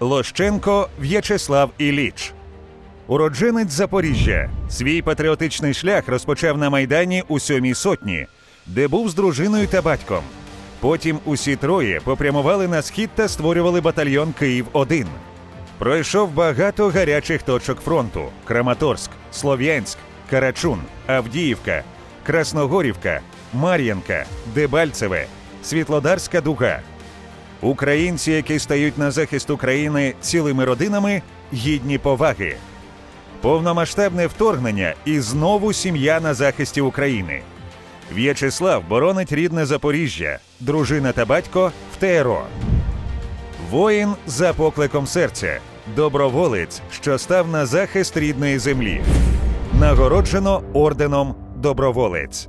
Лощенко В'ячеслав Іліч. Уродженець Запоріжжя. Свій патріотичний шлях розпочав на Майдані у сьомій сотні, де був з дружиною та батьком. Потім усі троє попрямували на схід та створювали батальйон Київ 1 Пройшов багато гарячих точок фронту: Краматорськ, Слов'янськ, Карачун, Авдіївка, Красногорівка, Мар'янка, Дебальцеве, Світлодарська дуга. Українці, які стають на захист України цілими родинами, гідні поваги. Повномасштабне вторгнення і знову сім'я на захисті України. В'ячеслав боронить рідне Запоріжжя, дружина та батько в ТРО. Воїн за покликом серця, доброволець, що став на захист рідної землі. Нагороджено орденом Доброволець.